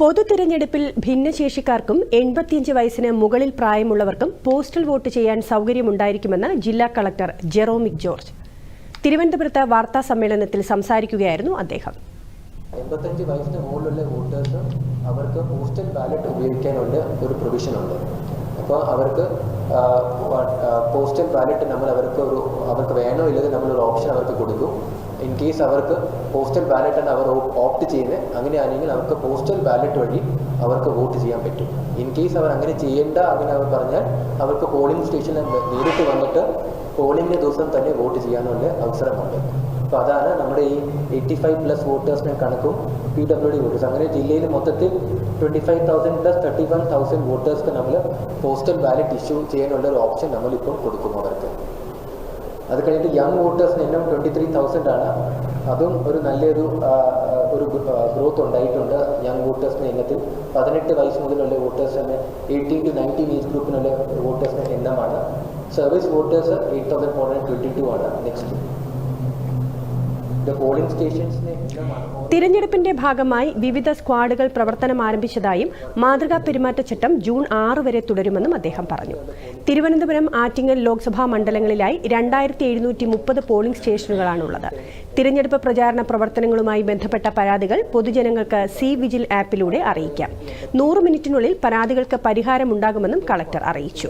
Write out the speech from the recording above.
പൊതു തിരഞ്ഞെടുപ്പിൽ ഭിന്നശേഷിക്കാർക്കും എൺപത്തിയഞ്ച് വയസ്സിന് മുകളിൽ പ്രായമുള്ളവർക്കും പോസ്റ്റൽ വോട്ട് ചെയ്യാൻ സൗകര്യമുണ്ടായിരിക്കുമെന്ന് ജില്ലാ കളക്ടർ ജെറോമിക് ജോർജ്. തിരുവനന്തപുരത്ത് വാർത്താ സമ്മേളനത്തിൽ സംസാരിക്കുകയായിരുന്നു അദ്ദേഹം. എൺപത്തഞ്ച് വയസ്സിന് മുകളിലുള്ള വോട്ടേഴ്സ് അവർക്ക് പോസ്റ്റൽ ബാലറ്റ് ഉപയോഗിക്കാനുള്ള ഒരു പ്രൊവിഷൻ ഉണ്ട്. അപ്പോൾ അവർക്ക് പോസ്റ്റൽ ബാലറ്റ് നമ്മൾ അവർക്ക് ഒരു അവർക്ക് വേണോ ഇല്ലെങ്കിൽ നമ്മളൊരു ഓപ്ഷൻ അവർക്ക് കൊടുക്കും. ഇൻ കേസ് അവർക്ക് പോസ്റ്റൽ ബാലറ്റ് ആണ് അവർ ഓപ്റ്റ് ചെയ്യുന്നത് അങ്ങനെയാണെങ്കിൽ അവർക്ക് പോസ്റ്റൽ ബാലറ്റ് വഴി അവർക്ക് വോട്ട് ചെയ്യാൻ പറ്റും. ഇൻ കേസ് അവർ അങ്ങനെ ചെയ്യേണ്ട അങ്ങനെ അവർ പറഞ്ഞാൽ അവർക്ക് പോളിംഗ് സ്റ്റേഷനിൽ നേരിട്ട് വന്നിട്ട് പോളിംഗിന്റെ ദിവസം തന്നെ വോട്ട് ചെയ്യാനുള്ള അവസരമുണ്ട്. അപ്പോൾ അതാണ് നമ്മുടെ ഈ എയ്റ്റി ഫൈവ് പ്ലസ് വോട്ടേഴ്സിനെ കണക്കും പി ഡബ്ല്യു ഡി വോട്ടേഴ്സ് അങ്ങനെ ജില്ലയിൽ മൊത്തത്തിൽ twenty five thousand plus thirty one thousand വോട്ടേഴ്സ്ക്ക് നമ്മൾ പോസ്റ്റൽ ബാലറ്റ് ഇഷ്യൂ ചെയ്യാനുള്ള ഒരു ഓപ്ഷൻ നമ്മളിപ്പോൾ കൊടുക്കും അവർക്ക്. അത് കഴിഞ്ഞിട്ട് യങ് വോട്ടേഴ്സിന് എണ്ണം ട്വന്റി ത്രീ തൗസൻഡ് ആണ്. അതും ഒരു നല്ലൊരു ഒരു ഗ്രോത്ത് ഉണ്ടായിട്ടുണ്ട് യങ് വോട്ടേഴ്സിന്റെ എണ്ണത്തിൽ. പതിനെട്ട് വയസ്സ് മുതലുള്ള വോട്ടേഴ്സിന് എയ്റ്റീൻ ടു നയന്റീൻ ഏജ് ഗ്രൂപ്പിനുള്ള വോട്ടേഴ്സിന്റെ എണ്ണമാണ്. Service voters eight thousand four hundred twenty two ആണ്. നെക്സ്റ്റ് തിരഞ്ഞെടുപ്പിന്റെ ഭാഗമായി വിവിധ സ്ക്വാഡുകൾ പ്രവർത്തനം ആരംഭിച്ചതായും മാതൃകാ പെരുമാറ്റച്ചട്ടം ജൂൺ ആറ് വരെ തുടരുമെന്നും അദ്ദേഹം പറഞ്ഞു. തിരുവനന്തപുരം ആറ്റിങ്ങൽ ലോക്സഭാ മണ്ഡലങ്ങളിലായി രണ്ടായിരത്തി എഴുന്നൂറ്റി മുപ്പത് പോളിംഗ് സ്റ്റേഷനുകളാണുള്ളത്. തിരഞ്ഞെടുപ്പ് പ്രചാരണ പ്രവർത്തനങ്ങളുമായി ബന്ധപ്പെട്ട പരാതികൾ പൊതുജനങ്ങൾക്ക് സി വിജിൽ ആപ്പിലൂടെ അറിയിക്കാം. നൂറ് മിനിറ്റിനുള്ളിൽ പരാതികൾക്ക് പരിഹാരമുണ്ടാകുമെന്നും കളക്ടർ അറിയിച്ചു.